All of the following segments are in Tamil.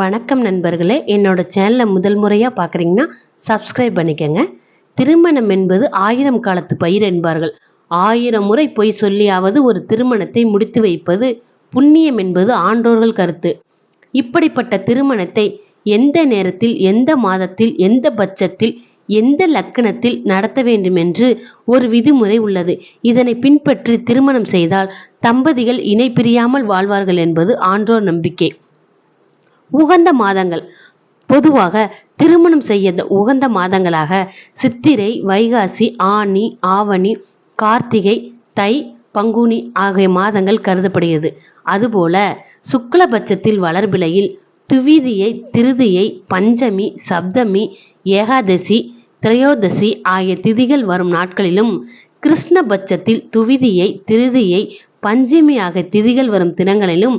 வணக்கம் நண்பர்களே. என்னோட சேனலை முதல் முறையாக பார்க்குறீங்கன்னா சப்ஸ்கிரைப் பண்ணிக்கோங்க. திருமணம் என்பது ஆயிரம் காலத்து பயிர் என்பார்கள். ஆயிரம் முறை பொய் சொல்லியாவது ஒரு திருமணத்தை முடித்து வைப்பது புண்ணியம் என்பது ஆன்றோர்கள் கருத்து. இப்படிப்பட்ட திருமணத்தை எந்த நேரத்தில் எந்த மாதத்தில் எந்த பட்சத்தில் எந்த லக்கணத்தில் நடத்த வேண்டும் என்று ஒரு விதிமுறை உள்ளது. இதனை பின்பற்றி திருமணம் செய்தால் தம்பதிகள் இணை பிரியாமல் வாழ்வார்கள் என்பது ஆன்றோர் நம்பிக்கை. உகந்த மாதங்கள். பொதுவாக திருமணம் செய்ய உகந்த மாதங்களாக சித்திரை வைகாசி ஆனி ஆவணி கார்த்திகை தை பங்குனி ஆகிய மாதங்கள் கருதப்படுகிறது. அதுபோல சுக்லபட்சத்தில் வளர்பிலையில் துவிதியை திருதியை பஞ்சமி சப்தமி ஏகாதசி திரையோதசி ஆகிய திதிகள் வரும் நாட்களிலும் கிருஷ்ணபட்சத்தில் துவிதியை திருதியை பஞ்சமி ஆகிய திதிகள் வரும் தினங்களிலும்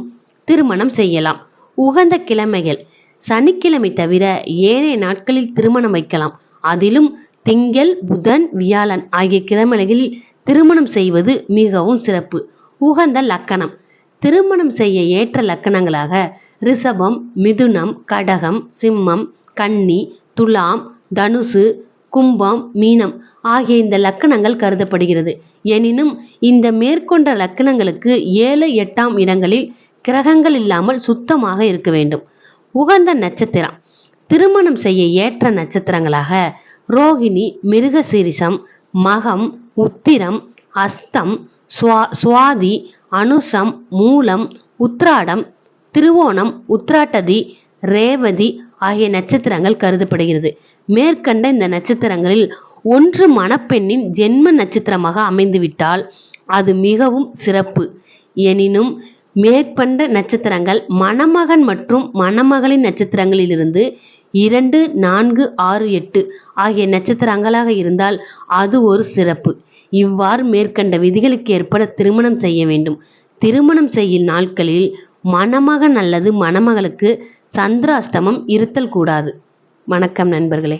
திருமணம் செய்யலாம். உகந்த கிழமைகள். சனிக்கிழமை தவிர ஏனைய நாட்களில் திருமணம் வைக்கலாம். அதிலும் திங்கள் புதன் வியாழன் ஆகிய கிழமைகளில் திருமணம் செய்வது மிகவும் சிறப்பு. உகந்த லக்கணம். திருமணம் செய்ய ஏற்ற லக்கணங்களாக ரிஷபம் மிதுனம் கடகம் சிம்மம் கன்னி துலாம் தனுசு கும்பம் மீனம் ஆகிய இந்த லக்கணங்கள் கருதப்படுகிறது. எனினும் இந்த மேற்கொண்ட லக்கணங்களுக்கு ஏழு எட்டாம் இடங்களில் கிரகங்கள் இல்லாமல் சுத்தமாக இருக்க வேண்டும். உகந்த நட்சத்திரம். திருமணம் செய்ய ஏற்ற நட்சத்திரங்களாக ரோகிணி மிருகசீரிசம் மகம் உத்திரம் அஸ்தம் சுவா சுவாதி அனுசம் மூலம் உத்ராடம் திருவோணம் உத்ராட்டதி ரேவதி ஆகிய நட்சத்திரங்கள் கருதப்படுகிறது. மேற்கண்ட இந்த நட்சத்திரங்களில் ஒன்று மணப்பெண்ணின் ஜென்ம நட்சத்திரமாக அமைந்துவிட்டால் அது மிகவும் சிறப்பு. எனினும் மேற்கண்ட நட்சத்திரங்கள் மணமகன் மற்றும் மணமகளின் நட்சத்திரங்களிலிருந்து இரண்டு நான்கு ஆறு எட்டு ஆகிய நட்சத்திரங்களாக இருந்தால் அது ஒரு சிறப்பு. இவ்வாறு மேற்கண்ட விதிகளுக்கு ஏற்பட திருமணம் செய்ய வேண்டும். திருமணம் செய்யும் நாட்களில் மணமகன் அல்லது மணமகளுக்கு சந்திராஷ்டமம் இருத்தல் கூடாது. வணக்கம் நண்பர்களே.